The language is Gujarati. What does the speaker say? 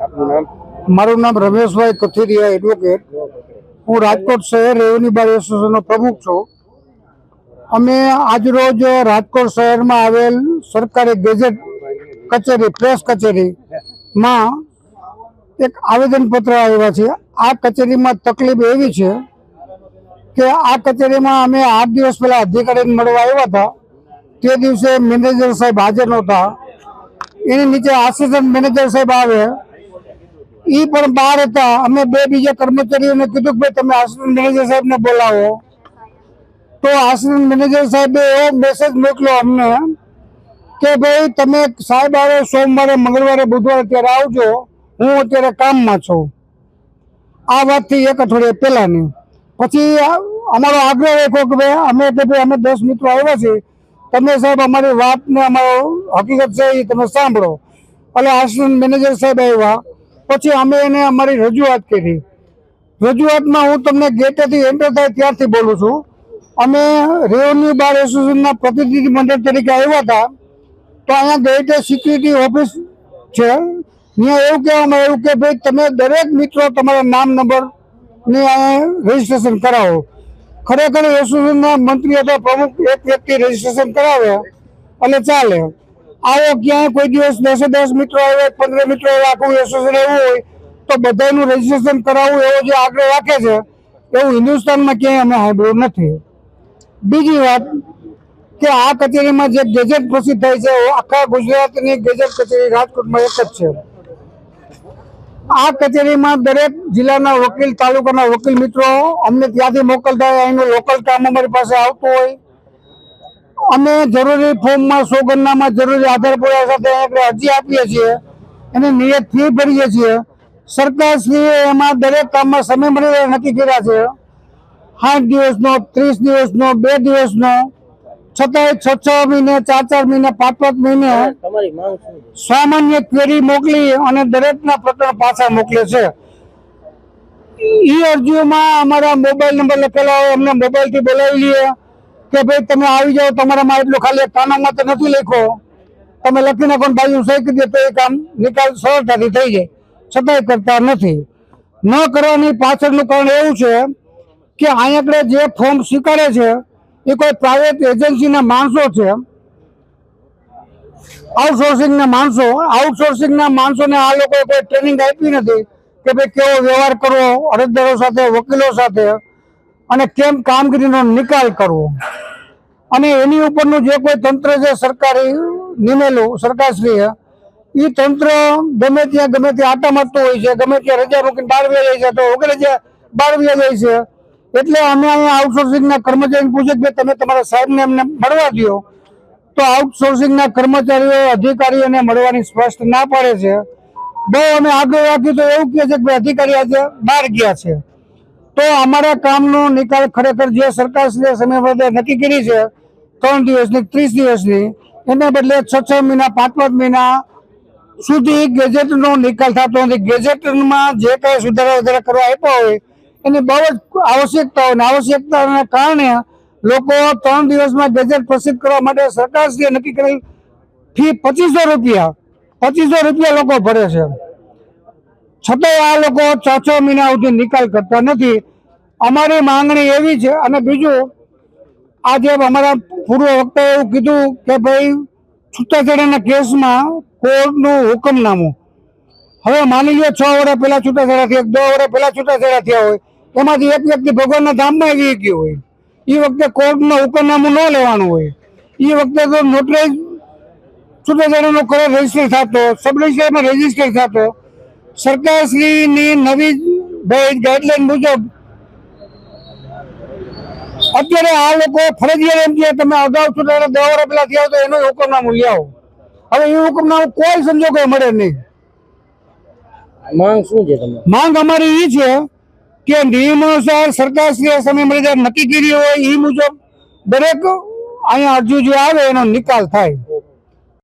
મારું નામ રમેશભાઈ કથિરિયા એડવોકેટ હું રાજકોટ શહેર રેવન્યુ બાર એસોસિએશનનો પ્રમુખ છું. અમે આજરોજ રાજકોટ શહેરમાં આવેલ સરકારી ગેજેટ કચેરી, પ્રેસ કચેરીમાં એક આવેદનપત્ર આવ્યા છે. આ કચેરીમાં તકલીફ એવી છે કે આ કચેરીમાં અમે આઠ દિવસ પહેલા અધિકારીને મળવા આવ્યા હતા. તે દિવસે મેનેજર સાહેબ હાજર નહોતા. એની નીચે આસિસ્ટન્ટ મેનેજર સાહેબ આવે. ઈ પણ બહાર હતા. અમે બે બીજા કર્મચારીઓને કીધું કે ભાઈ તમે આસિસ્ટન્ટ મેનેજર સાહેબને બોલાવો. તો આસિસ્ટન્ટ મેનેજર સાહેબે એવો મેસેજ મોકલ્યો અમને કે ભાઈ તમે સાહેબ આવો સોમવારે, મંગળવારે, બુધવારે ત્યારે આવજો. હું અત્યારે કામમાં છું. આ વાતથી એક અઠવાડિયા પહેલાંની. પછી અમારો આગ્રહ રાખ્યો કે ભાઈ અમે એટલે ભાઈ અમે દસ મિત્રો આવ્યા છીએ. તમે સાહેબ અમારી વાતને અમારો હકીકત છે એ તમે સાંભળો. એટલે આસિસ્ટન્ટ મેનેજર સાહેબ આવ્યા. પછી અમે એને અમારી રજૂઆત કરી. રજૂઆતમાં હું તમને ગેટેથી એન્ટર થાય ત્યારથી બોલું છું. અમે રેવન્યુ બાર એસોસિએશનના પ્રતિનિધિ મંડળ તરીકે આવ્યા હતા. તો અહીંયા ગેટે સિક્યુરિટી ઓફિસ છે. અહીંયા એવું કહેવામાં આવ્યું કે ભાઈ, તમે દરેક મિત્રો તમારા નામ નંબરની અહીંયા રજીસ્ટ્રેશન કરાવો. ખરેખર એસોસિએશનના મંત્રી અથવા પ્રમુખ એક વ્યક્તિ રજીસ્ટ્રેશન કરાવે અને ચાલે. આવો ક્યાંય કોઈ દિવસ દસે દસ મિત્રો આવે, પંદર મિત્રો આવે, આખું એસોસિએશન એવું હોય, તો બધાનું રજીસ્ટ્રેશન કરાવવું એવો જે આગ્રહ રાખે છે, એવું હિન્દુસ્તાનમાં ક્યાંય અમે સાંભળ્યું નથી. બીજી વાત કે આ કચેરીમાં જે ગેજેટ પ્રસિદ્ધ થાય છે આખા ગુજરાતની ગેજેટ કચેરી રાજકોટમાં એક જ છે. આ કચેરીમાં દરેક જિલ્લાના વકીલ, તાલુકાના વકીલ મિત્રો અમને ત્યાંથી મોકલતા હોય, અહીંનું લોકલ કામ અમારી પાસે આવતું હોય. અમે જરૂરી ફોર્મમાં સોગંદનામાં જરૂરી આધાર પુરાવા સાથે આપણે અરજી આપીએ છીએ. અને નિયત ફી ભરીએ છીએ. સરકારશ્રીએ એમાં દરેક કામમાં સમય મર્યાદા નક્કી કર્યા છે. આઠ દિવસનો ત્રીસ દિવસનો બે દિવસનો છતાંય છ છ મહિને ચાર ચાર મહિને પાંચ પાંચ મહિને સામાન્ય ક્વેરી મોકલી અને દરેકના પ્રકરણ પાછા મોકલે છે. એ અરજીઓમાં અમારા મોબાઈલ નંબર લખેલા હોય અમને મોબાઈલથી બોલાવી લઈએ કે ભાઈ તમે આવી જાઓ તમારામાં એટલું ખાલી પાનામાં તો નથી લખો તમે લખી નાખો બાજુ સહી દે તો એ કામ નિકાલ સરળતાથી થઈ જાય. છતાંય કરતા નથી. ન કરવાની પાછળનું કારણ એવું છે કે અહીંયા આગળ જે ફોર્મ સ્વીકારે છે, એ કોઈ પ્રાઇવેટ એજન્સીના માણસો છે. આઉટસોર્સિંગના માણસો આઉટસોર્સિંગના માણસોને આ લોકોએ કોઈ ટ્રેનિંગ આપી નથી કે ભાઈ કેવો વ્યવહાર કરવો, અરજદારો સાથે, વકીલો સાથે અને કેમ કામગીરીનો નિકાલ કરવો? અને એની ઉપરનું જે કોઈ તંત્ર છે સરકારી નિમેલું, સરકારશ્રીએ એ તંત્ર ગમે ત્યાં ગમે ત્યાં આટા મારતું હોય છે, ગમે ત્યાં રજા રોકીને બહાર વ્યા જાય છે તો વગેરે જે બહાર વ્યા જાય છે. એટલે અમે અહીંયા આઉટસોર્સિંગના કર્મચારીને પૂછે કે તમે તમારા સાહેબને એમને મળવા દો તો આઉટસોર્સિંગના કર્મચારીઓ અધિકારીઓને મળવાની સ્પષ્ટ ના પાડે છે. બહુ અમે આગળ રાખ્યું તો એવું કહે છે કે અધિકારી આજે બહાર ગયા છે. તો અમારા કામનો નિકાલ ખરેખર જે સરકારશ્રીએ સમયમર્યાદા નક્કી કરી છે, ત્રણ દિવસની, ત્રીસ દિવસની, એને બદલે છ છ મહિના, પાંચ પાંચ મહિના સુધી ગેજેટનો નિકાલ થતો નથી. ગેજેટમાં જે કાંઈ સુધારા વધારા કરવા આપ્યા હોય, એની બહુ જ આવશ્યકતા હોય આવશ્યકતાના કારણે લોકો ત્રણ દિવસમાં ગેજેટ પ્રસિદ્ધ કરવા માટે સરકારશ્રીએ નક્કી કરેલ ફી પચીસો રૂપિયા પચીસો રૂપિયા લોકો ભરે છે. છતાંય આ લોકો છ છ મહિના સુધી નિકાલ કરતા નથી. અમારી માંગણી એવી છે અને બીજું આજે અમારા પૂર્વ વક્તાએ એવું કીધું કે ભાઈ, છૂટાછેડાના કેસમાં કોર્ટનું હુકમનામું. હવે માની લો છ વર્ષ પહેલાં છૂટાછેડા થયા દો વર્ષ પહેલાં છૂટાછેડા થયા હોય, એમાંથી એક વ્યક્તિ ભગવાનના ધામમાં આવી ગયો હોય. એ વખતે કોર્ટનું હુકમનામું ન લેવાનું હોય. એ વખતે તો નોટરાઇઝ છૂટાછેડાનો કરો રજિસ્ટર થતો, સબ રજિસ્ટરમાં રજિસ્ટર થતો. સરકારશ્રીની નવી ગાઈડલાઈન મુજબ અત્યારે આ લોકો ફરજિયાત એમ કે તમે અગાઉ દસ વર્ષ પહેલા થયા તો એનું હુકમનામું લઈ આવો હવે એ હુકમનામું કોઈ સંજોગે મળે નહીં. માંગ શું છે તમારી? માંગ અમારી એ છે કે નિયમાનુસાર સરકારશ્રીએ સમય જાય નક્કી કરી હોય એ મુજબ દરેક અહીંયા અરજી જે આવે એનો નિકાલ થાય.